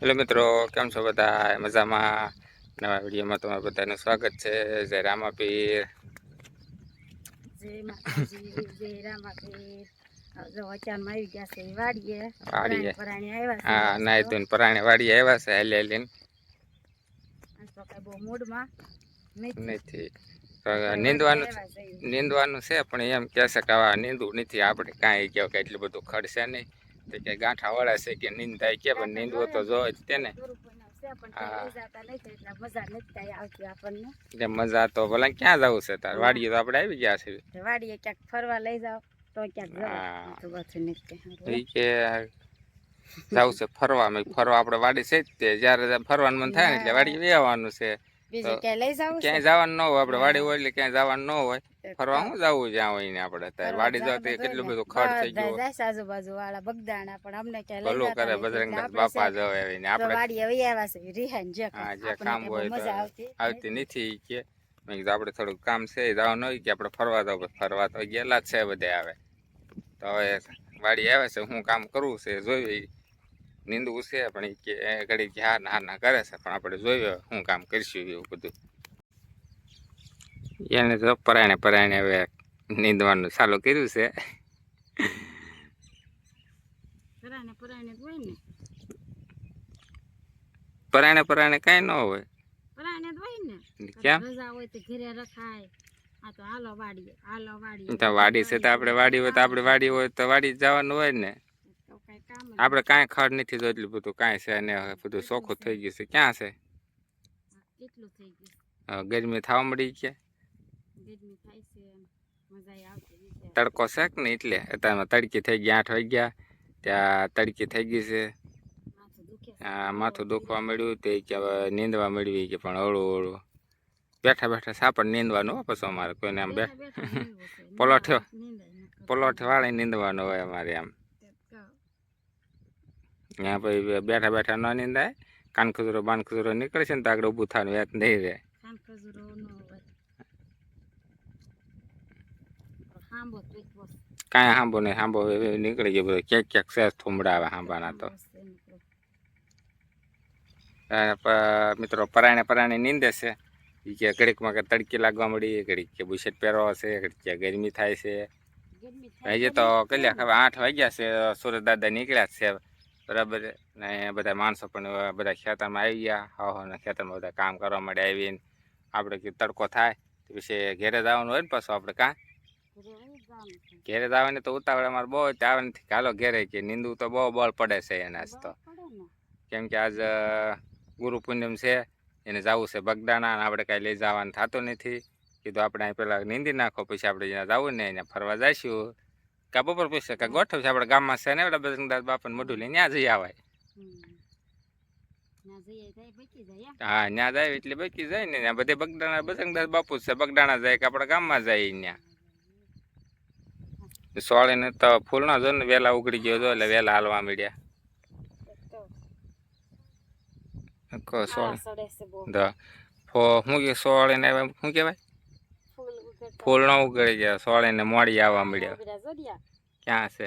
Hello મિત્રો કેમ છો બધા? મજામાં? નવા વિડીયોમાં તમારું બધાનું સ્વાગત છે. જય રામાપીર. ઈ વાડીએ. આવ્યા છે પરાણે હાલી હાલીને નથી. નીંદવાનું છે. નીંદવાનું છે પણ એમ કે છે કે નીંદવું નથી આપણે. કાંઈ કહો કે એટલું બધું ખડશે નહીં. તો કે ગાંઠા વળે છે કે નીંદાય કે પણ નીંદવું તો જો જ તેને. એટલે મજા તો ભલે ક્યાં જવું છે તાર? વાડીએ તો આપણે આવી ગયા છે વાડીએ ક્યાંક ફરવા લઈ તો ક્યાંક. જવા. તો એ કે જવું છે ફરવા. મેં ફરવા આપણે વાડી છે જ તે. જ્યારે ફરવાનું મન થાય ને એટલે વાડી આવવાનું છે. બીજું ક્યાંય લઈ જાવ ક્યાંય જવાનું ન હોય આપણે વાડી હોય એટલે ક્યાંય જવાનું ન હોય. ફરવા હું જવું જ્યાં હોય ને આપણે અત્યારે. વાડી જવા તો કેટલું બધું ખર્ચ થઈ ગયું જાય આજુબાજુ વાળા બગદાણા પણ અમને ક્યાંય લઈ ભલું જતા કરે નથી. બાપા આપણે જવે તો આપણે. વાડીએ વહી આવ્યા છે રિહાન જે હા, જે આપણને કામ કંઈ હોય બહુ તો મજા આવતી આવતી નથી ઈ કે. મેં કીધું આપણે થોડુંક કામ છે એ જવાનું હોય કે આપણે ફરવા જવું ફરવા તો ગયેલા જ છે બધે આવે તો હવે વાડી આવે છે હું કામ કરવું છે જોયું નીંદવું છે પણ કે ઘડી કે હા ના ના કરે છે પણ આપણે જોયું હું કામ કરીશું એવું બધું. એને તો પરાયણે પરાયણે હવે નીંદવાનું ચાલુ કર્યું છે. પરાયણે પરાયણે કઈ ન હોય. વાડી છે તો આપણે વાડી હોય તો આપણે વાડી હોય તો વાડી જવાનું હોય ને. આપણે કાંઈ ખડ નથી તો એટલું બધું કાંઈ છે ને બધું ચોખ્ખું થઈ ગયું છે. ક્યાં છે? ગયું? ગરમી થવા મળી નથી. તડકો છે કે નહીં એટલે? અત્યારમાં તડકી થઈ ગઈ આઠ વાગ્યા. ત્યાં તડકી થઈ ગઈ છે. માથું આ માથું દુખવા મળ્યું તે કે હવે નીંદવા મળ્યું કે પણ હળવું હળવું. બેઠા બેઠા સાપડ નીંદવાનું હોય પછી અમારે કોઈને આમ બે. પલોઠ્યો. પલોઠ વાળે નીંદવાનું હોય અમારે આમ. ત્યાં પછી બેઠા બેઠા ન નીંદાય કાન ખુજરો બાન ખુજરો નીકળે છે ને તો આગળ ઊભું થવાનું યાદ નહીં રહે ખાન ખજૂરો ન હોય હાંભો તો એક વસ્તુ કાંઈ હાંભો નહીં હાંભો હવે નીકળી ગયો બધો ક્યાંક ક્યાંક સેસ થુમડા આવે હાંભાના તો વસ્તુ એમ કહો. અને પ- મિત્રો પરાણે પરાણે નીંદે છે ઈ કે ઘડીકમાં કે તડકી લાગવા મળી ઘડીક કે બુશેટ પહેરવા છે ઘડીક કે ગરમી થાય છે ગરમી થાય હજી તો કેટલા ખબર આઠ વાગ્યા છે સુરત દાદા નીકળ્યા જ છે બરાબર ને બધા માણસો પણ બધા ખેતરમાં આવી ગયા. હા ને ખેતરમાં બધા કામ કરવા માટે આવીને આપણે કે તડકો થાય તો પછી ઘેરે જવાનું હોય ને પાછું આપણે કાં? ઘરે જવાનું તો ઉતાવળ અમારે બહુ જ આવે નથી. ચાલો ઘેરે કે નિંદુ તો બહુ બળ પડે છે એના જ તો. કેમ કે આજ ગુરુ પૂનમ છે એને જવું છે બગદાણા અને આપણે કાંઈ લઈ જવાનું થતું નથી. કીધું આપણે અહીં પેલા નીંદી નાખો પછી આપણે જ્યાં જવું ને ત્યાં ફરવા જઈશું. કા બપોર પૂછશે કા ગોઠવશે આપણે ગામમાં છે ને એવડા બજરંગદાસ બાપાને મોઢું લઈને ત્યાં જઈ આવાય. હા ત્યાં જાય એટલે બચી જાય ને ત્યાં બધે બગડાણા બજરંગદાસ બાપુ છે બગડાણા જાય કે આપણા ગામમાં જાય ત્યાં સોળે ને તો ફૂલના જો ને વહેલા ઉગડી ગયો હતો એટલે વહેલા હાલવા મળ્યા સોળ? છે બહુ. શું કે સોળે ને શું કહેવાય? ફૂલ ઉગડતા ફૂલ ન ઉગડી ગયા સોળે ને મોડી આવવા મળ્યા ક્યાં છે?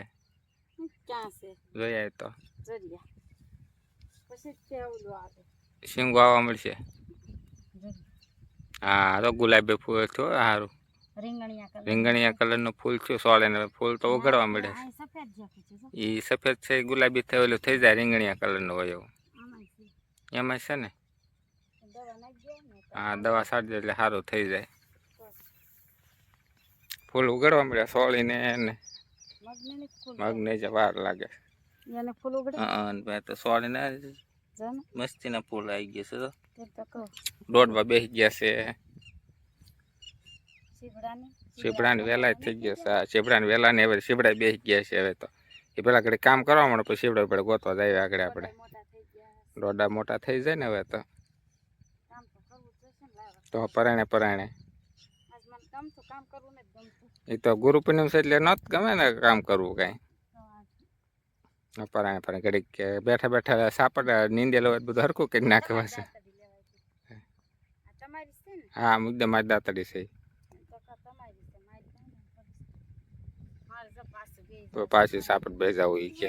ક્યાં છે? જોઈએ તો. શીંગો આવવા મળશે? હા તો ગુલાબી ફૂલ થયો સારું રીંગણિયા કલર. રીંગણીયા કલરનું ફૂલ થયું સોળે ને ફૂલ તો ઉઘડવા મળે એ સફેદ છે ગુલાબી થયેલું થઈ જાય રીંગણીયા કલરનું હોય એવું. એમાં છે. ને? હા દવા સારી દે એટલે સારું થઈ જાય. ફૂલ ઉગડવા મળ્યા સોળીને ને મગને નહીં ફૂલ મગને જ વાર લાગે. એને ફૂલ ઉગડે હા અને પછી તો સોળીને જો ને મસ્તીના ફૂલ આવી ગયા છે તો તે તો કહું. દોડવા બેસી ગયા છે. શીવડાની શીપડાને વહેલા જ થઈ ગયા છે. હા શીપડાને વહેલા ને હવે શીપડા બેસી ગયા છે હવે તો. એ પેલા ઘડી કામ કરવા મળે પછી શીપડા પડે ગોતવા જાય આગળ આપણે. મોટા થઈ ગયા દોડા મોટા થઈ જાય ને હવે તો. કામ તો કરવું જ જોઈશે ને લાવા. તો પરાણે પરાણે આજ મને ગમતું કામ કરવું ને ગમતું એ તો ગુરુ પૂનમ છે એટલે નત ગમે ને કામ કરવું કાંઈ. પરાણે પરાણે ઘડીક કે બેઠા બેઠા સાપડ નીંદેલો હોય બધું હરખું કરી નાખવા છે. હા મુદ્દા મારી દાતડી છે. તો પાછું સાપડ ભેજાવું હોય કે.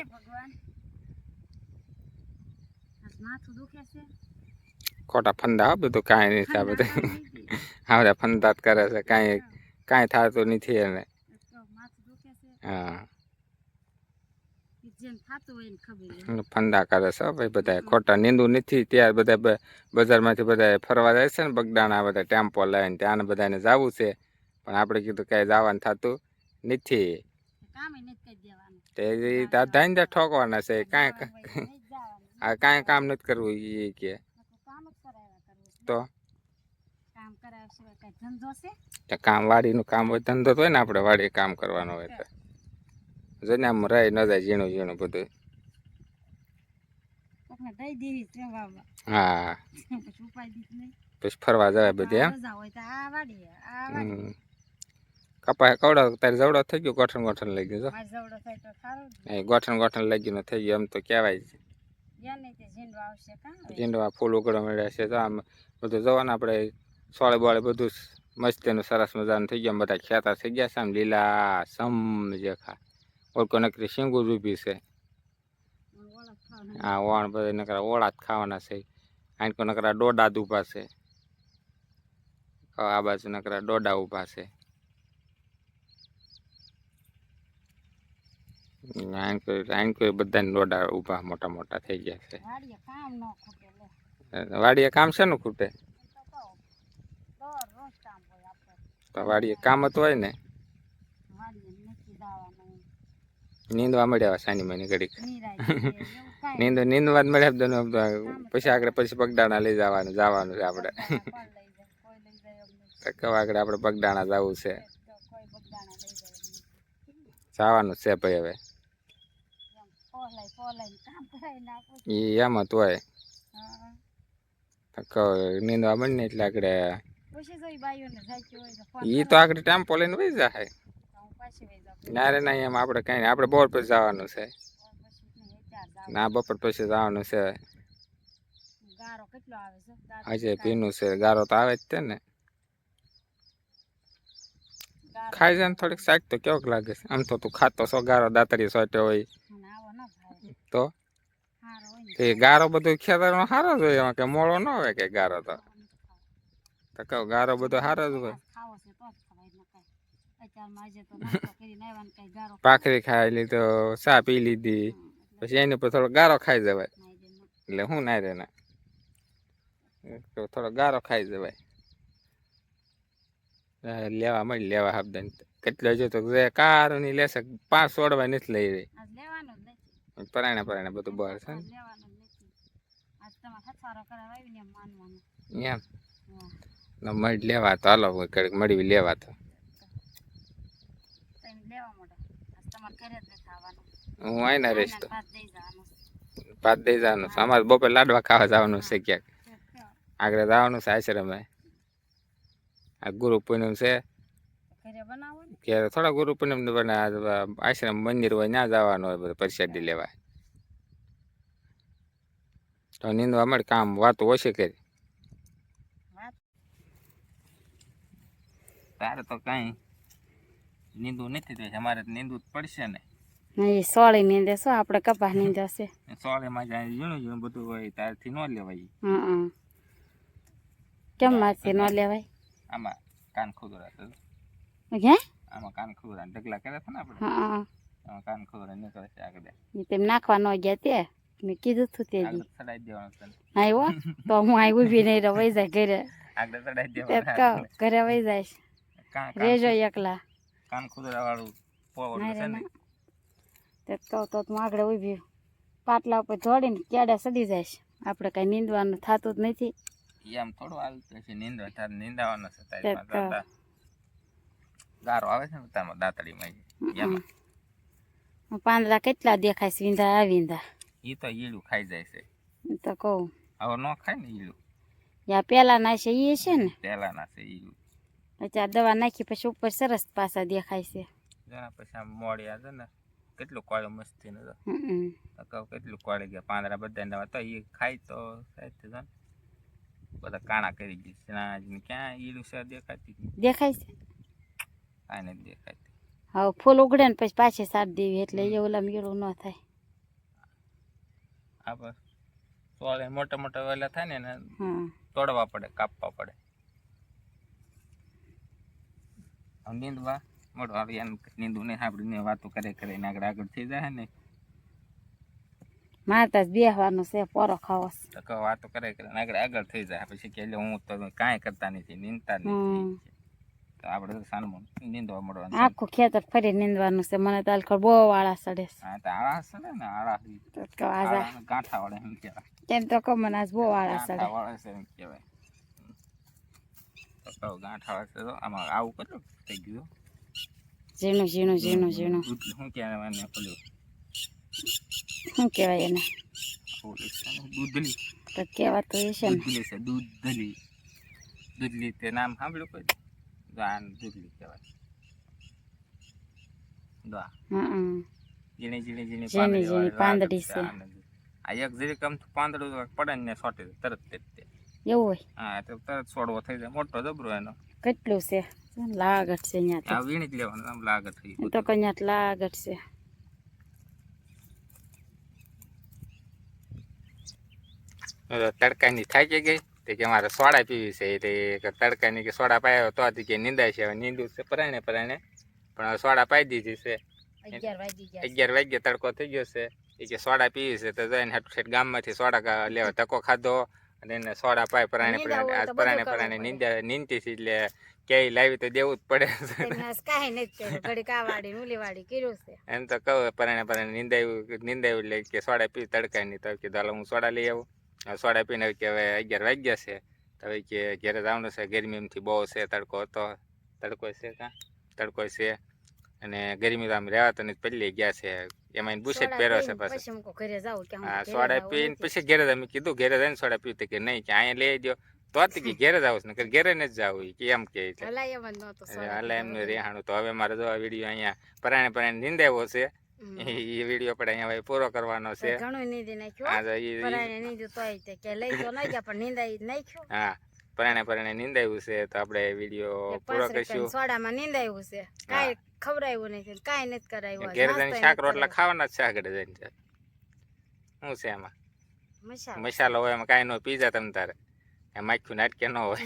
ખોટા ફંદા હો બધું કાંઈ નહીં આ બધું. હા ફંદાત કરે છે કાંઈ કાંઈ થતું નથી એને. હા. ફંદા કરે છે ભાઈ બધા ખોટા નીંદું નથી ત્યાં બધા બજારમાંથી બધા ફરવા જાય છે ને બગદાણા બધા ટેમ્પો લઈને ત્યાં બધાને જવું છે. પણ આપણે કીધું કાંઈ જવાનું થતું નથી. તે ઠોકવાના છે. કાંઈ. આ કાંઈ કામ નથી કરવું એ કે. તો? કામ કરાવ્યા સિવાય ધંધો છે? કામ વાડીનું કામ હોય ધંધો તો હોય ને આપણે વાડી કામ કરવાનું હોય તો. જોઈને આમ રહી ન જાય ઝીણું ઝીણું બધું. હા. પછી ફરવા જવાય બધે એમ? વાડીએ વાડીએ. કપાય કવડો તારે જવડો થઈ ગયો ગોઠણ ગોઠણ લઈ ગયો એ ગોઠણ ગોઠણ લઈ ગયું થઈ ગયું એમ તો કહેવાય છે? ઝીંડવા ફૂલ ઉગડવા મળ્યા છે તો આમ બધું જવાના આપણે સોળે બોળે બધું મસ્તીનું સરસ મજાનું થઈ ગયા. બધા ખેતર થઈ ગયા છે આમ લીલા સમ જેખા. ઓળકો નકરી શીંગું જ ઊભી છે. હા ઓણ બધા નકરા ઓળા જ ખાવાના છે. આંકો નકરા ડોડા જ ઊભા છે. આ બાજુ નકરા ડોડા ઊભા છે. આંકો આંકો બધાને ડોડા ઊભા મોટા મોટા થઈ ગયા છે. વાડીએ કામ છે ને ખૂટે લે વાડીએ કામ શેનું ખૂટે એમ તો કહું દરરોજ કામ હોય આપણે તો વાડીએ કામ જ હોય ને. નીંદવા મળ્યા સાની મહિની ઘડીક. નીંદ નીંદવા જ મળ્યા પછી આગળ પછી પગડાણા લઈ જવાનું જવાનું છે આપણે. કહો આગળ આપણે પગડાણા જવું છે. જવાનું છે ભાઈ હવે. એમ એમ હોય. કહો નીંદવા મળીને એટલે આગળ હોય તો આગળ ટેમ્પો લઈને વહી જાય ના રે ના એમ આપણે કઈ આપણે બોર પછી જવાનું છે. ના બપોર પછી જવાનું છે. હજે કેટલો છે? પીનું ગારો તો આવે જ છે ને. ખાઈ જાય થોડીક શાક તો કેવોક લાગે છે? આમ તો તું ખાતો છો ગારો દાતરી સોટ્યો હોય. તો? એ ગારો. બધું ખેતરનો સારો જ હોય એમાં કે મોળો ન હોય કે ગારો તો? તો ગારો બધો સારો જ હોય. પાખરી તો તો ખાઈ લીધો ચા પી લીધી પછી એની ઉપર થોડો ગારો ખાઈ જવાય. એટલે હું ના રે ના થોડો ગારો ખાઈ જવાય. લેવા મળી લેવા હબદન. કેટલો જો તો જે કારની લેશે પાંચ સોડવા નથી લઈ રહી. પરાણે પરાણે બધું બહાર છે એમ ને મળી લેવા તો હાલો કડક મળી લેવા તો હું આવીને ના રહીશ તો. પાંચ દઈ જવાનું. છે. અમારે બપોર લાડવા ખાવા જવાનું છે ક્યાંક. આગળ જવાનું છે આશ્રમે. આ ગુરુ પૂનમ છે. ઘરે થોડા ગુરુ પૂનમ આશ્રમ મંદિર હોય ત્યાં જવાનું હોય બધું પ્રસાદી લેવા. તો નીંદવા મળે કામ વાતો ઓછી કરી. તારે તો કઈ નીંદવું નથી તો અમારે નીંદવું પડશે ને. નહીં સોળી નીંદે શું આપણે કપાસ નીંદે છે. સોળેમાં જાય ઝીણું ઝીણું બધું હોય તારથી ન લેવાય. હમ કેમ મારથી ન લેવાય? આમાં કાન ખુદરા તો હે? આમાં કાન ખુદરા ઢગલા કર્યા હતા ને આપણે? હા આમાં કાન ખુદરા નીકળે છે આગળ. તેમ નાખવા ન ગયા તે મેં કીધું તું તે ચડાઈ દેવાનું છે આવ્યો? તો હું આવી ઊભી નહીં રહું જાય ઘરે. આગળ ચડાઈ દેવાનું ઘરે વહી જાય. રેજો એકલા. કાન ખુદરા વાળું પોવડું ના છે ને તે આગળ ઊભી પાટલા ઉપર જોડીને કેડા સડી જાય આપણે કઈ નીંદવાનું થતું જ નથી. આમ થોડું હાલતું છે નીંદવા તારે નીંદાવાનો છે તારી તે પાસે તો. દાંતા. ગારો આવે છે ને તારમાં દાંતડીમાં ઈ. પાંદડા કેટલા દેખાય છે વિંધા આ વિંધા? એ તો ઈલું ખાઈ જાય છે. તો કહું. હવે ન ખાય ને ઈલું યા પેલા ના છે એ છે ને? પહેલાના છે ઈડું. પછી આ દવા નાખી પછી ઉપર સરસ પાછા દેખાય છે. જરા પછી આમ મોડી આ છે ને કેટલું કોળે મસ્તી ને તો. કેટલું કોળે ગયા પાંદડા બધા તો એ ખાય તો ખાય તો ને બધા કાણા કરી દે ના ક્યાં ઈડું છે દેખાતી દેખાય છે? કાંઈ નથી દેખાતી. હા ફૂલ ઉગડે ને પછી પાછી સાર દેવી એટલે એ ઓલા મેળું ન થાય. આ બસ. મોટા મોટા વેલા થાય ને તોડવા પડે કાપવા પડે હવે નીંદવા. મોટો આવી એમ નીંદવું ને સાંભળીને વાતો કરે કરે આગળ આગળ થઈ જાય ને. મારતા જ બેહવાનું છે પોરો ખાવો તો કહો વાતો કરે કરે આગળ આગળ થઈ જાય પછી કે હું તો કાંઈ કરતા નથી નીંદતા. નથી. તો આપણે તો સાનું નીંદવા મળવાનું આખું ખેતર ફરી નીંદવાનું છે. મને તો હાલ બહુ આળા સડે છે. હા તો આળા સડે ને? આળા તો આળા ગાંઠા વાળા એમ કહેવાય. કેમ તો કહો મને આજ બહુ ચડે ગાંઠા વાળા છે એમ કહેવાય. તો ગાંઠા વાળા તો આમાં આવું કેટલું થઈ ગયું? ઝીણું ઝીણું ઝીણું ઝીણું. શું કહેવાય એને પેલું શું કહેવાય એને? ઓલું છે ને દૂધલી તો કહેવાતું એ ને. દૂધલી છે દૂધલી દૂધલી તે નામ સાંભળ્યું કોઈ? ગાન દૂધલી કહેવાય. દા હમ ઝીણી ઝીણી ઝીણી ઝીણી ઝીણી પાંદડી આ એક જરીક આમ પાંદડું પડે ને સોટે તરત તે. એવું હોય. હા તો તરત છોડવો થઈ જાય. મોટો જબરો એનો. કેટલું છે? લાગટ છે અહીંયા તો? આ વીણી જ લેવાનું આમ લાગટ થઈ તો કન્યા લાગટ છે. તડકાની થાકી ગઈ. તે કે મારે સોડા પીવી છે. તે કે તડકાની કે સોડા પાયો તો હતી કે નિંદાય છે. નીંદું છે પરાણે પરાણે. પણ સોડા પાઈ દીધી છે. અગિયાર વાગી ગયા અગિયાર વાગ્યે તડકો થઈ ગયો છે. એ કે સોડા પીવી છે તો જઈને હેઠ ગામમાંથી સોડા લેવા ધક્કો ખાધો. અને એને સોડા પાય પરાણે પરાણે આજ પરાણે પરાણે નીંદા નીંદતી છે એટલે ક્યાંય લાવી તો દેવું જ પડે. કાંઈ નથી ઘડી કાવાડી ઉલીવાડી કર્યું છે. એમ તો કહું પરાણે પરાણે નિંદાયું નિંદાયું એટલે કે સોડા પી તડકાની તો કીધું હાલ હું સોડા લઈ આવું. સોડા પીને કે હવે અગિયાર વાગ્યા છે. તો હવે કે ઘરે જવાનું છે. ગરમીમાંથી બહુ છે તડકો હતો. તડકો છે કાં? તડકો છે. અને ગરમી તો આમ રહેવાતો નથી પહેલી ગયા છે. એમાં બુશેટ પહેર્યો છે પાછો. કે હા સોડા પીને પછી ઘેરે અમે કીધું ઘેરે જઈને સોડા પીવું. કે નહીં કે અહીંયા લઈ દો તો કે ઘેરે જ આવું ને ઘેરે જ જવું કે એમ કે હાલે એમનું. રેહાણું તો હવે મારે જો આ વીડિયો અહીંયા પરાણે પરાણે નિંદાવ્યો છે. એ વીડિયો આપણે અહીંયા હવે પૂરો કરવાનો છે. ઘણું નીંદી નાખ્યો હા. તો એ નીંદ્યું તોય કે લઈ તો નહીં ગયા પણ નીંદાઈ નાખ્યો. હા. પરાણે પરાણે નિંદાયું છે તો આપણે વીડિયો પૂરો કરીશું. સોડામાં નિંદાયું છે. કાઈ ખવડાવ્યું નથી કાઈ નથી કરાયું ઘેર જઈને શાક રોટલા ખાવાના છે આગળ જઈને શું છે એમાં મસાલો હોય એમાં કાંઈ ન પીઝા તમ તારે. માખ્યું નાટકે ન હોય.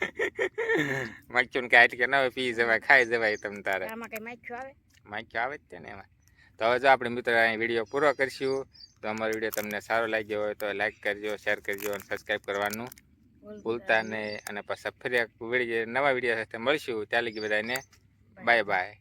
માખ્યું કે આટકે ન હોય પી જવાય ખાઈ જવાય તમ તારે. આમાં કઈ માખ્યું આવે? માખ્યું આવે જ છે ને એમાં. તો હવે જો આપણે મિત્રો અહીં વીડિયો પૂરો કરીશું તો અમારો વીડિયો તમને સારો લાગ્યો હોય તો લાઈક કરજો શેર કરજો અને સબસ્ક્રાઈબ કરવાનું ભૂલતા નહીં અને પાછા ફરી નવા વીડિયો સાથે મળશું. ત્યાં લગી બધાને. Bye bye.